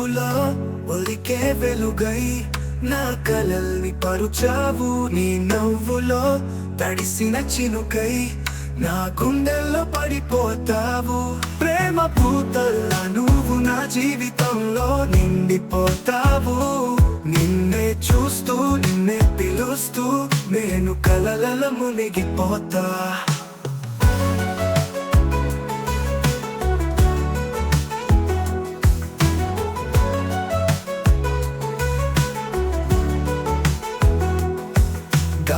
ఒలికే వెలుగై నా కలల్ని పరుచావు నీ నవ్వులో తడిసిన చినుకై నా గుండెల్లో పడిపోతావు. ప్రేమ పూతల్లా నువ్వు నా జీవితంలో నిండిపోతావు. నిన్నే చూస్తూ నిన్నే పిలుస్తూ నేను కలలలో మునిగిపోతా.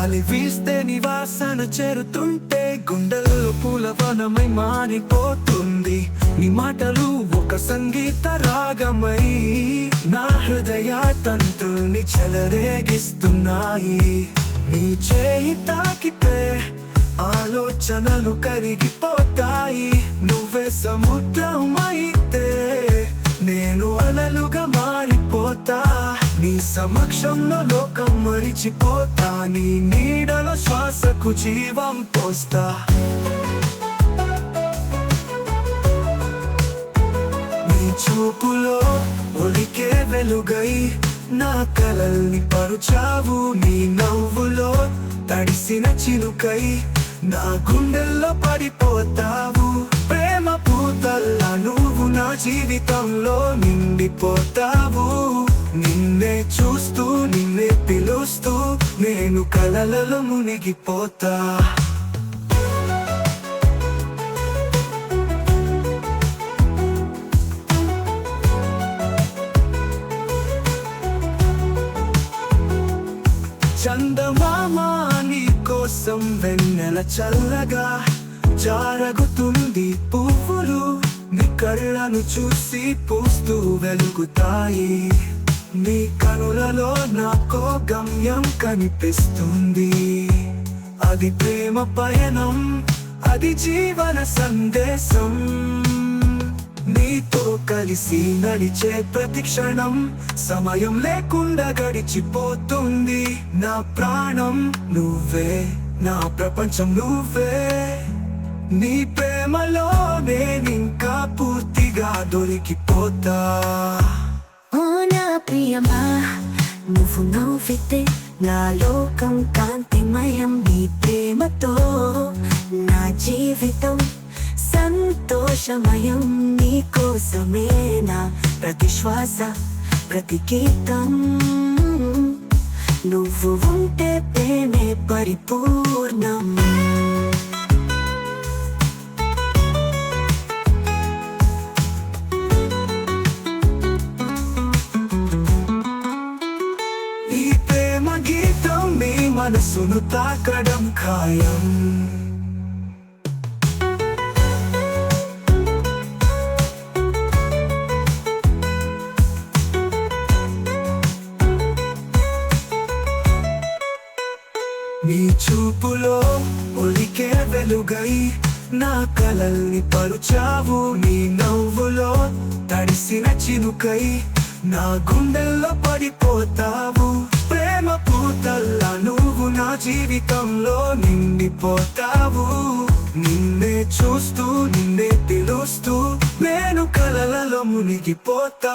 గాలి వీస్తే నివాసన చేరుతుంటే గుండెల్లో పూలవనమై మారిపోతుంది. నీ మాటలు ఒక సంగీత రాగమై నా హృదయ తంతుల్ని చెలరేగిస్తున్నాయి. నీ చేయి తాకితే ఆలోచనలు కరిగిపోతాయి. నువ్వే సముద్రం నిమిషంలో లోకం మరిచిపోతా నీ నీడల శ్వాసకు జీవం పోస్తా. నీ చూపులో ఒలికే వెలుగై నా కలల్ని పరుచావు నీ నవ్వులో తడిసిన చిలుకై నా గుండెల్లో పడిపోతావు. ప్రేమ పూతల్లా నువ్వు నా జీవితంలో నిండిపోతావు. నిన్నే చూస్తూ నిన్నే పిలుస్తూ నేను కలలలో మునిగిపోతా. చందమామ నీ కోసం వెన్నెల చల్లగా జారగుతుంది పువ్వులు నీ కళ్ళను చూసి పూస్తూ వెలుగుతాయి. నీ కనులలో నాకో గమ్యం కనిపిస్తుంది. అది ప్రేమ పయనం అది జీవన సందేశం. నీతో కలిసి నడిచే ప్రతి క్షణం సమయం లేకుండా గడిచిపోతుంది. నా ప్రాణం నువ్వే నా ప్రపంచం నువ్వే. నీ ప్రేమలో నేనింకా పూర్తిగా దొరికిపోతా. ప్రియమా నువ్వు నవ్వితే నా లోకం కాంతిమయం నీ ప్రేమతో నా జీవితం సంతోషమయం నీ కోసమే నా ప్రతి శ్వాస ప్రతి గీతం. నువ్వు ఉంటే ప్రేమే పరిపూర్ణం. ప్రేమ గీతం మీ మనసును తాకడం ఖాయం. నీ చూపులో ఒలికే వెలుగై నా కలల్ని పరుచావు నీ నవ్వులో తడిసిన చినుకై నా గుండెల్లో పడిపోతావు. జీవితంలో నిండిపోతావు. నిన్నే చూస్తూ నిన్నే పిలుస్తూ నేను కలలలో మునిగిపోతా.